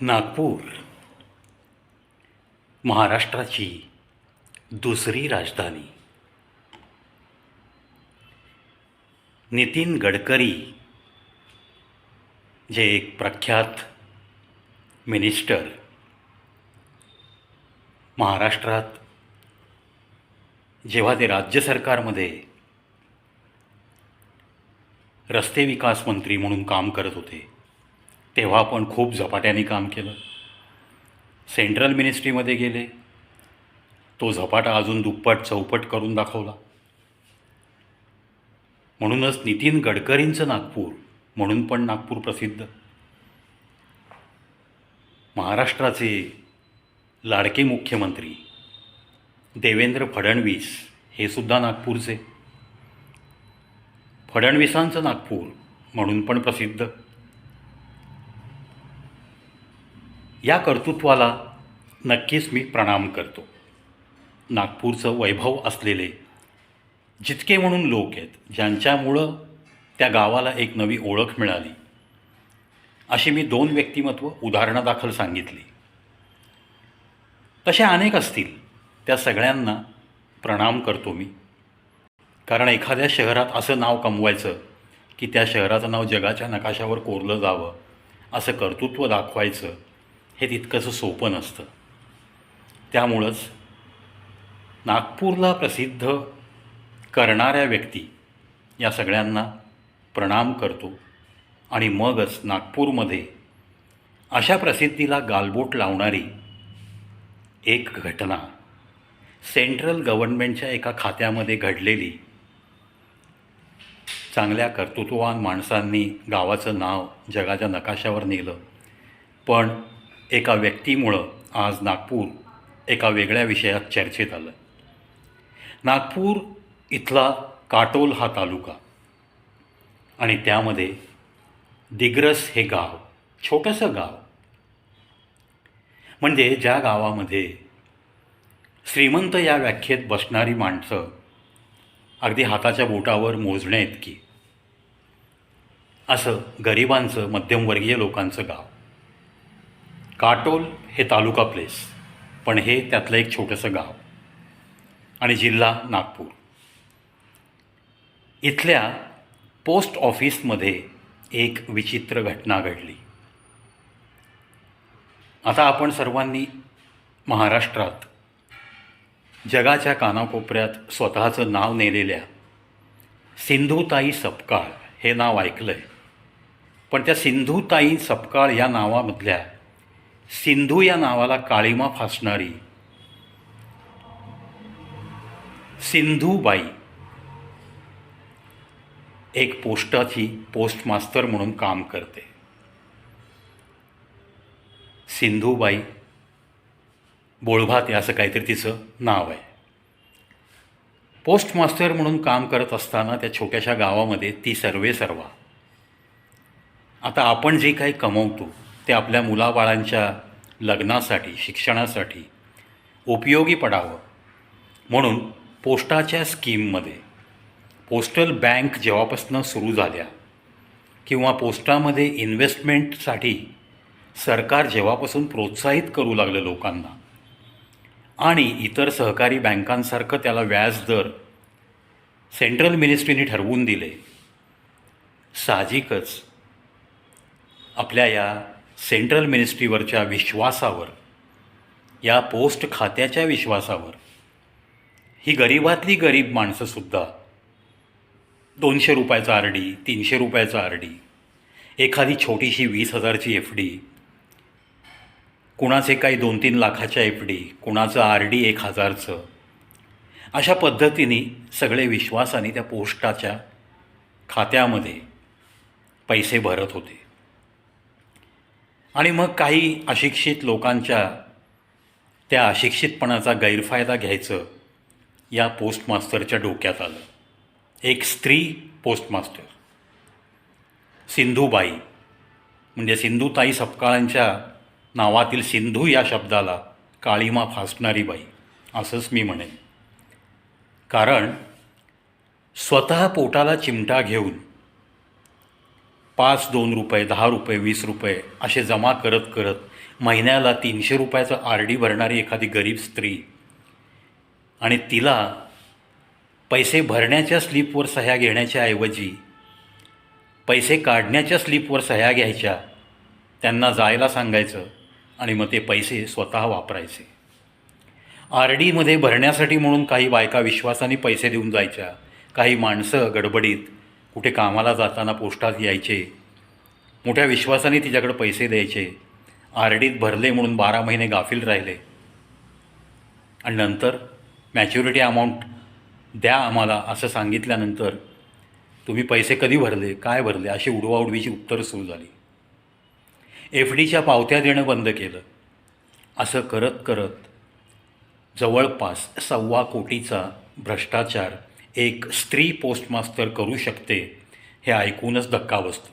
नागपूर महाराष्ट्राची दुसरी राजधानी. नितीन गडकरी जे एक प्रख्यात मिनिस्टर महाराष्ट्रात जेव्हा ते राज्य सरकारमध्ये रस्ते विकास मंत्री म्हणून काम करत होते तेव्हा आपण खूप झपाट्याने काम केलं. सेंट्रल मिनिस्ट्रीमध्ये गेले. तो झपाटा अजून दुप्पट चौपट करून दाखवला. म्हणूनच नितीन गडकरींचं नागपूर म्हणून पण नागपूर प्रसिद्ध. महाराष्ट्राचे लाडके मुख्यमंत्री देवेंद्र फडणवीस हे सुद्धा नागपूरचे. फडणवीसांचं नागपूर म्हणून पण प्रसिद्ध. या कर्तृत्वाला नक्कीच मी प्रणाम करतो. नागपूरचं वैभव असलेले जितके म्हणून लोक आहेत ज्यांच्यामुळं त्या गावाला एक नवी ओळख मिळाली अशी मी दोन व्यक्तिमत्व उदाहरणादाखल सांगितली. तसे अनेक असतील त्या सगळ्यांना प्रणाम करतो मी. कारण एखाद्या शहरात असं नाव कमवायचं की त्या शहराचं नाव जगाच्या नकाशावर कोरलं जावं असं कर्तृत्व दाखवायचं हे तितकंसं सोपं नसतं. त्यामुळंच नागपूरला प्रसिद्ध करणाऱ्या व्यक्ती या सगळ्यांना प्रणाम करतो आणि मगच नागपूरमध्ये अशा प्रसिद्धीला गालबोट लावणारी एक घटना सेंट्रल गव्हर्नमेंटच्या एका खात्यामध्ये घडलेली. चांगल्या कर्तृत्ववान माणसांनी गावाचं नाव जगाच्या नकाशावर नेलं. पण एका व्यक्तीमुळं आज नागपूर एका वेगळ्या विषयात चर्चेत आलं. नागपूर इथला काटोल हा तालुका. आणि त्यामध्ये दिग्रस हे गाव छोटंसं गाव. म्हणजे ज्या गावामध्ये श्रीमंत या व्याख्येत बसणारी माणसं अगदी हाताच्या बोटावर मोजण्या इतकी. असं गरिबांचं मध्यमवर्गीय लोकांचं गाव. काटोल हे तालुका प्लेस पण हे त्यातलं एक छोटंसं गाव आणि जिल्हा नागपूर. इथल्या पोस्ट ऑफिसमध्ये एक विचित्र घटना घडली. आता आपण सर्वांनी महाराष्ट्रात जगाच्या कानाकोपऱ्यात स्वतःचं नाव नेलेल्या सिंधुताई सपकाळ हे नाव ऐकलं आहे पण त्या सिंधुताई सपकाळ या नावामधल्या सिंधू या नावाला काळीमा फासणारी. सिंधूबाई. एक पोस्टाची पोस्टमास्तर म्हणून काम करते. सिंधूबाई. बोळभाते असं काहीतरी तिचं नाव आहे. पोस्टमास्टर म्हणून काम करत असताना त्या छोट्याशा गावामध्ये ती सर्वे सर्वा आता आपण जे काही कमवतो ते आपल्या मुलाबाळांच्या लग्नासाठी शिक्षणासाठी उपयोगी पडावं. म्हणून पोस्टाच्या स्कीममध्ये पोस्टल बँक जेव्हापासनं सुरू झाल्या किंवा पोस्टामध्ये इन्व्हेस्टमेंटसाठी सरकार जेव्हापासून प्रोत्साहित करू लागलं लोकांना आणि इतर सहकारी बँकांसारखं त्याला व्याजदर सेंट्रल मिनिस्ट्रीने ठरवून दिले साहजिकच आपल्या या सेंट्रल मिनिस्ट्रीवरच्या विश्वासावर या पोस्ट खात्याच्या विश्वासावर ही गरिबातली गरीब माणसंसुद्धा दोनशे रुपयाचा आर डी तीनशे रुपयाचा आर डी एखादी छोटीशी वीस हजारची एफ डी कुणाचे काही दोन तीन लाखाच्या एफ डी कुणाचं आर डी एक हजारचं अशा पद्धतीने सगळे विश्वासाने त्या पोस्टाच्या खात्यामध्ये पैसे भरत होते. आणि मग काही अशिक्षित लोकांच्या त्या अशिक्षितपणाचा गैरफायदा घ्यायचं या पोस्टमास्टरच्या डोक्यात आलं. एक स्त्री पोस्टमास्टर. सिंधूबाई. म्हणजे सिंधुताई सपकाळांच्या नावातील सिंधू या शब्दाला काळीमा फासणारी बाई. असंच मी म्हणेन. कारण स्वतः पोटाला चिमटा घेऊन पाच दोन रुपये दहा रुपये वीस रुपये असे जमा करत करत महिन्याला तीनशे रुपयाचं आर डी भरणारी एखादी गरीब स्त्री आणि तिला पैसे भरण्याच्या स्लिपवर सह्या घेण्याच्या ऐवजी पैसे काढण्याच्या स्लिपवर सह्या घ्यायच्या त्यांना जायला सांगायचं आणि मग ते पैसे स्वतः वापरायचे. आर डीमध्ये भरण्यासाठी म्हणून काही बायका विश्वासाने पैसे देऊन जायच्या काही माणसं गडबडीत कुठे कामाला जाताना पोस्टात यायचे. मोठ्या विश्वासाने तिच्याकडे पैसे द्यायचे. आर डीत भरले म्हणून बारा महिने गाफील राहिले. आणि नंतर मॅच्युरिटी अमाऊंट द्या आम्हाला असं सांगितल्यानंतर तुम्ही पैसे कधी भरले काय भरले अशी उडवाउडवीची उत्तरं सुरू झाली. एफ डीच्या पावत्या देणं बंद केलं. असं करत करत जवळपास सव्वा कोटीचा भ्रष्टाचार एक स्त्री पोस्टमास्टर करू शकते हे ऐकूनच धक्का बसतो.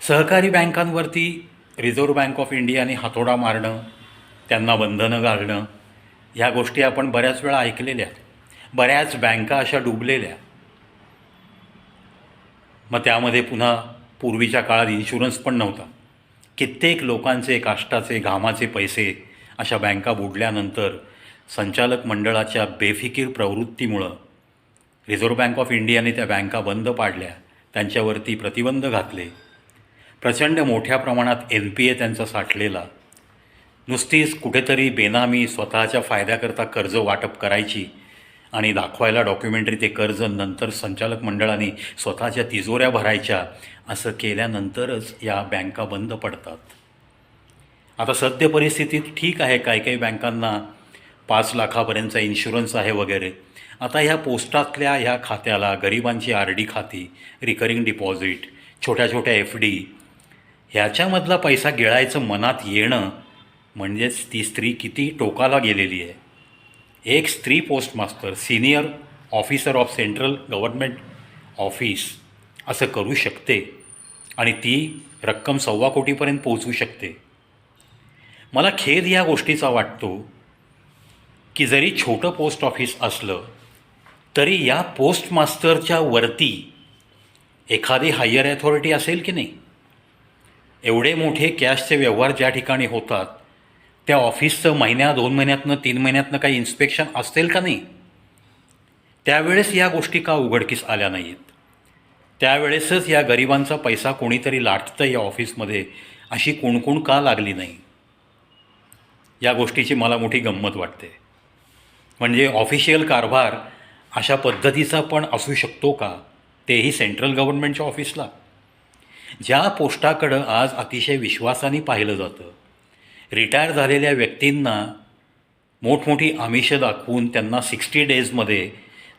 सहकारी बँकांवरती रिझर्व्ह बँक ऑफ इंडियाने हातोडा मारणं त्यांना बंधनं घालणं ह्या गोष्टी आपण बऱ्याच वेळा ऐकलेल्या बऱ्याच बँका अशा डुबलेल्या मग त्यामध्ये पुन्हा पूर्वीच्या काळात इन्शुरन्स पण नव्हता. कित्येक लोकांचे काष्टाचे घामाचे पैसे अशा बँका बुडल्यानंतर संचालक मंडळाच्या बेफिकीर प्रवृत्तीमुळं रिझर्व्ह बँक ऑफ इंडियाने त्या बँका बंद पाडल्या त्यांच्यावरती प्रतिबंध घातले. प्रचंड मोठ्या प्रमाणात एन पी ए त्यांचा साठलेला. नुसतीच कुठेतरी बेनामी स्वतःच्या फायद्याकरता कर्ज वाटप करायची आणि दाखवायला डॉक्युमेंटरी ते कर्ज नंतर संचालक मंडळाने स्वतःच्या तिजोऱ्या भरायच्या असं केल्यानंतरच या बँका बंद पडतात. आता सद्य परिस्थितीत ठीक आहे काही काही बँकांना पाच लाखापर्यंतचा इन्शुरन्स आहे वगैरे. आता ह्या पोस्टातल्या ह्या खात्याला गरिबांची आर डी खाती रिकरिंग डिपॉझिट छोट्या छोट्या एफ डी ह्याच्यामधला पैसा गिळायचं मनात येणं म्हणजेच ती स्त्री किती टोकाला गेलेली आहे. एक स्त्री postmaster senior officer of central government office असं करू शकते आणि ती रक्कम सव्वा कोटीपर्यंत पोहोचू शकते. मला खेद ह्या गोष्टीचा वाटतो की जरी छोटं पोस्ट ऑफिस असलं तरी या पोस्ट मास्टरच्या वरती एखादी हायर ॲथॉरिटी असेल की नाही? एवढे मोठे कॅशचे व्यवहार ज्या ठिकाणी होतात त्या ऑफिसचं महिन्या दोन महिन्यातनं तीन महिन्यातनं काही इन्स्पेक्शन असेल का नाही? त्यावेळेस या गोष्टी का उघडकीस आल्या नाहीत? त्यावेळेसच या गरिबांचा पैसा कोणीतरी लाटतं या ऑफिसमध्ये अशी कुणकुण का लागली नाही? या गोष्टीची मला मोठी गंमत वाटते. म्हणजे ऑफिशियल कारभार अशा पद्धतीचा पण असू शकतो का? तेही सेंट्रल गव्हर्नमेंटच्या ऑफिसला ज्या पोस्टाकडं आज अतिशय विश्वासाने पाहिलं जातं रिटायर झालेल्या व्यक्तींना मोठमोठी आमिषं दाखवून त्यांना सिक्स्टी डेजमध्ये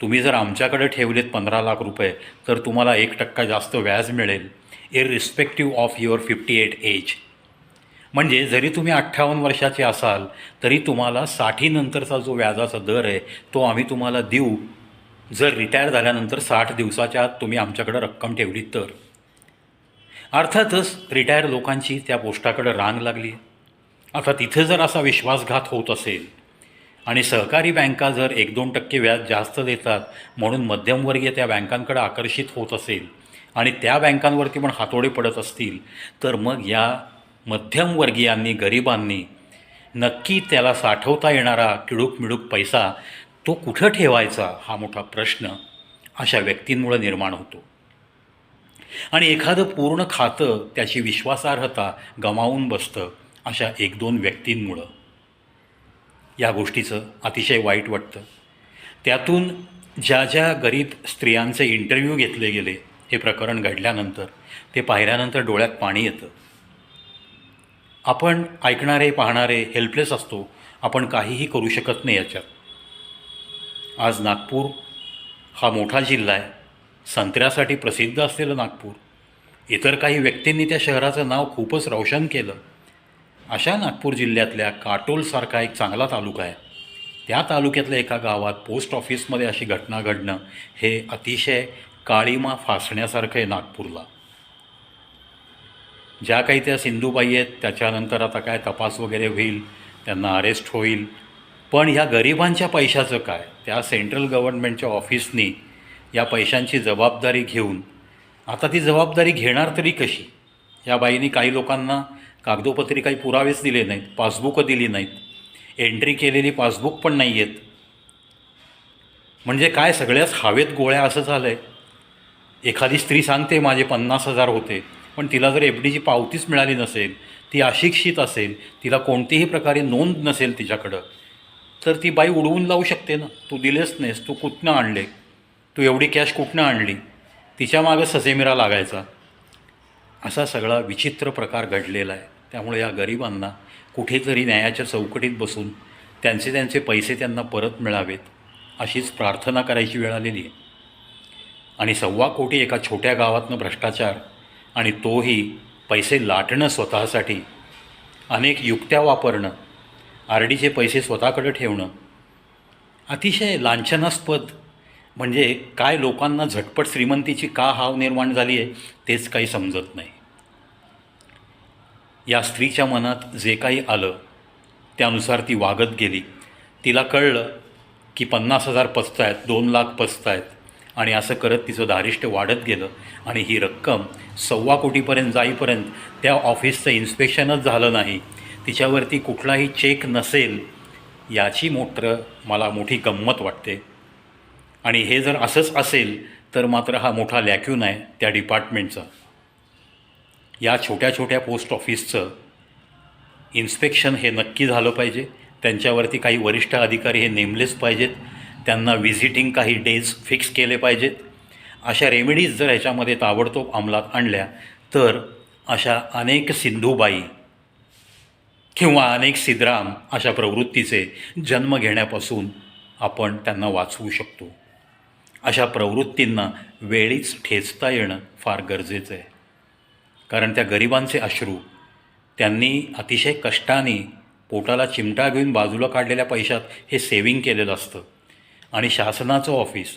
तुम्ही जर आमच्याकडे ठेवलेत पंधरा लाख रुपये तर तुम्हाला एक टक्का जास्त व्याज मिळेल irrespective of your fifty eight age म्हणजे जरी तुम्ही अठ्ठावन्न वर्षाचे असाल तरी तुम्हाला साठीनंतरचा जो व्याजाचा दर आहे तो आम्ही तुम्हाला देऊ. जर रिटायर झाल्यानंतर साठ दिवसाच्या आत तुम्ही आमच्याकडं रक्कम ठेवली तर. अर्थातच रिटायर लोकांची त्या पोस्टाकडं रांग लागली. आता तिथे जर असा विश्वासघात होत असेल आणि सहकारी बँका जर एक दोन टक्के व्याज जास्त देतात म्हणून मध्यमवर्गीय त्या बँकांकडे आकर्षित होत असेल आणि त्या बँकांवरती पण हातोडे पडत असतील तर मग या मध्यमवर्गीयांनी गरिबांनी नक्की त्याला साठवता येणारा किडूक मिळूक पैसा तो कुठं ठेवायचा हा मोठा प्रश्न अशा व्यक्तींमुळे निर्माण होतो. आणि एखादं पूर्ण खातं त्याची विश्वासार्हता गमावून बसतं अशा एक दोन व्यक्तींमुळं. या गोष्टीचं अतिशय वाईट वाटतं. त्यातून ज्या ज्या गरीब स्त्रियांचे इंटरव्ह्यू घेतले गेले हे प्रकरण घडल्यानंतर ते पाहिल्यानंतर डोळ्यात पाणी येतं. आपण ऐकणारे पाहणारे हेल्पलेस असतो आपण काहीही करू शकत नाही याच्यात. आज नागपूर हा मोठा जिल्हा आहे. संत्र्यासाठी प्रसिद्ध असलेलं नागपूर. इतर काही व्यक्तींनी त्या शहराचं नाव खूपच रोशन केलं. अशा नागपूर जिल्ह्यातल्या काटोलसारखा एक चांगला तालुका आहे. त्या तालुक्यातल्या एका गावात पोस्ट ऑफिसमध्ये अशी घटना घडणं हे अतिशय काळीमा फासण्यासारखं आहे नागपूरला. ज्या काही त्या सिंधुबाई आहेत त्याच्यानंतर आता काय तपास वगैरे होईल त्यांना अरेस्ट होईल. पण ह्या गरिबांच्या पैशाचं काय? त्या सेंट्रल गव्हर्नमेंटच्या ऑफिसनी या पैशांची जबाबदारी घेऊन आता ती जबाबदारी घेणार तरी कशी? या बाईंनी काही लोकांना कागदोपत्री काही पुरावेच दिले नाहीत पासबुकं दिली नाहीत. एंट्री केलेली पासबुक पण नाही आहेत म्हणजे काय सगळ्याच हवेत गोळ्या असं झालं आहे एखादी स्त्री सांगते माझे पन्नास हजार होते. पण तिला जर एफ डीची पावतीच मिळाली नसेल ती अशिक्षित असेल तिला कोणतीही प्रकारे नोंद नसेल तिच्याकडं तर ती बाई उडवून लावू शकते ना. तू दिलेच नाहीस तू कुठनं आणले? तू एवढी कॅश कुठनं आणली? तिच्या मागं ससेमिरा लागायचा. असा सगळा विचित्र प्रकार घडलेला आहे. त्यामुळे या गरिबांना कुठेतरी न्यायाच्या चौकटीत बसून त्यांचे त्यांचे पैसे त्यांना परत मिळावेत अशीच प्रार्थना करायची वेळ आलेली आहे. आणि सव्वा कोटी एका छोट्या गावातनं भ्रष्टाचार आणि तोही पैसे लाटणं स्वतःसाठी. अनेक युक्त्या वापरणं आर डीचे पैसे स्वतःकडे ठेवणं. अतिशय लांछनास्पद म्हणजे काय लोकांना झटपट श्रीमंतीची का हाव निर्माण झाली आहे तेच काही समजत नाही. या स्त्रीच्या मनात जे काही आलं त्यानुसार ती वागत गेली. तिला कळलं की पन्नास हजार पचत आहेत दोन लाख पचत आहेत आणि असं करत तिचं धारिष्ट वाढत गेलं आणि ही रक्कम सव्वा कोटीपर्यंत जाईपर्यंत त्या ऑफिसचं इन्स्पेक्शनच झालं नाही. तिच्यावरती कुठलाही चेक नसेल याची मोठं मला मोठी गंमत वाटते. आणि हे जर असंच असेल तर मात्र हा मोठा लॅक्यून आहे त्या डिपार्टमेंटचा. या छोट्या छोट्या पोस्ट ऑफिसचं इन्स्पेक्शन हे नक्की झालं पाहिजे. त्यांच्यावरती काही वरिष्ठ अधिकारी हे नेमलेच पाहिजेत. त्यांना व्हिजिटिंग काही डेज फिक्स केले पाहिजेत अशा रेमेडीज जर ह्याच्यामध्ये ताबडतोब अंमलात आणल्या तर अशा अनेक सिंधूबाई किंवा अनेक सिद्राम अशा प्रवृत्तीचे जन्म घेण्यापासून आपण त्यांना वाचवू शकतो. अशा प्रवृत्तींना वेळीच ठेचता येणं फार गरजेचं आहे. कारण त्या गरिबांचे अश्रू त्यांनी अतिशय कष्टाने पोटाला चिमटा घेऊन बाजूला काढलेल्या पैशात हे सेविंग केलेलं असतं. आणि शासनाचं ऑफिस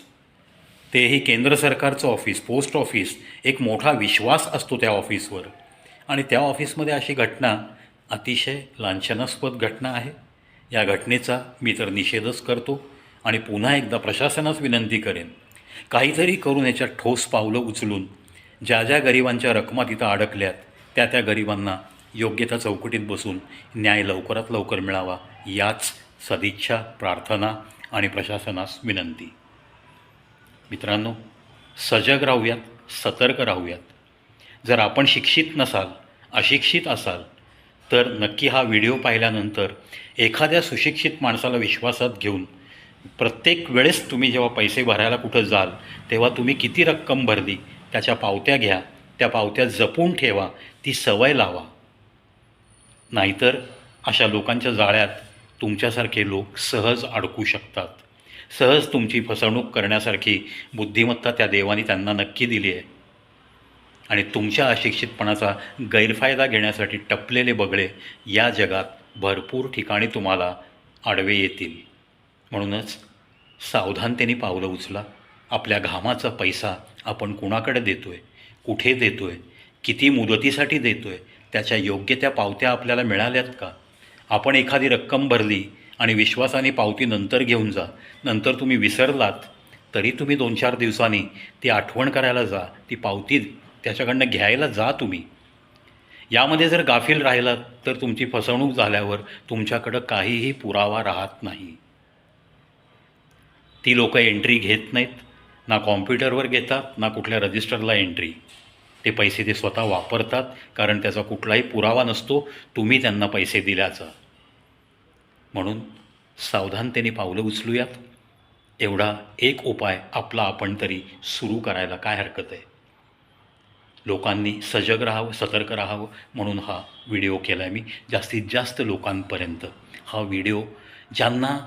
तेही केंद्र सरकारचं ऑफिस पोस्ट ऑफिस एक मोठा विश्वास असतो त्या ऑफिसवर. आणि त्या ऑफिसमध्ये अशी घटना अतिशय लांछनास्पद घटना आहे. या घटनेचा मी तर निषेधच करतो आणि पुन्हा एकदा प्रशासनास विनंती करेन काहीतरी करून याच्यात ठोस पावलं उचलून ज्या ज्या गरिबांच्या रकमा तिथं अडकल्यात त्या त्या गरिबांना योग्य त्या चौकटीत बसून न्याय लवकरात लवकर मिळावा याच सदिच्छा प्रार्थना आणि प्रशासनास विनंती. मित्रांनो सजग राहूयात सतर्क राहूयात. जर आपण शिक्षित नसाल अशिक्षित असाल तर नक्की हा व्हिडिओ पाहिल्यानंतर एखाद्या सुशिक्षित माणसाला विश्वासात घेऊन प्रत्येक वेळेस तुम्ही जेव्हा पैसे भरायला कुठं जाल तेव्हा तुम्ही किती रक्कम भरली त्याच्या पावत्या घ्या त्या पावत्या जपून ठेवा ती सवय लावा. नाहीतर अशा लोकांच्या जाळ्यात तुमच्यासारखे लोक सहज अडकू शकतात. सहज तुमची फसवणूक करण्यासारखी बुद्धिमत्ता त्या देवाने त्यांना नक्की दिली आहे. आणि तुमच्या अशिक्षितपणाचा गैरफायदा घेण्यासाठी टपलेले बगळे या जगात भरपूर ठिकाणी तुम्हाला आडवे येतील. म्हणूनच सावधानतेने पावलं उचला. आपल्या घामाचा पैसा आपण कुणाकडे देतो आहे कुठे देतो आहे किती मुदतीसाठी देतो आहे त्याच्या योग्य त्या पावत्या आपल्याला मिळाल्यात का? आपण एखादी रक्कम भरली आणि विश्वासाने पावती नंतर घेऊन जा नंतर तुम्ही विसरलात तरी तुम्ही दोन चार दिवसांनी ती आठवण करायला जा ती पावती त्याच्याकडनं घ्यायला जा तुम्ही. यामध्ये जर गाफील राहिलात तर तुमची फसवणूक झाल्यावर तुमच्याकडं काहीही पुरावा राहत नाही. ती लोकं एंट्री घेत नाहीत ना कॉम्प्युटरवर घेतात ना कुठल्या रजिस्टरला एंट्री ते पैसे ते स्वतः वापरतात कारण त्याचा कुठलाही पुरावा नसतो तुम्ही त्यांना पैसे दिल्याचा. म्हणून सावधानतेने पावलं उचलूयात. एवढा एक उपाय आपला आपण तरी सुरू करायला काय हरकत आहे? लोकांनी सजग राहावं सतर्क राहावं म्हणून हा व्हिडिओ केला आहे मी. जास्तीत जास्त लोकांपर्यंत हा व्हिडिओ ज्यांना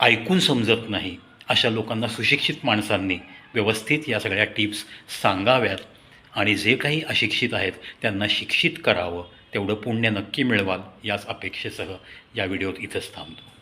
ऐकून समजत नाही अशा लोकांना सुशिक्षित माणसांनी व्यवस्थित या सगळ्या टिप्स सांगाव्यात. आणि जे काही अशिक्षित आहेत त्यांना शिक्षित करावं तेवढं पुण्य नक्की मिळवाल याच अपेक्षेसह या व्हिडिओत इथंच थांबतो.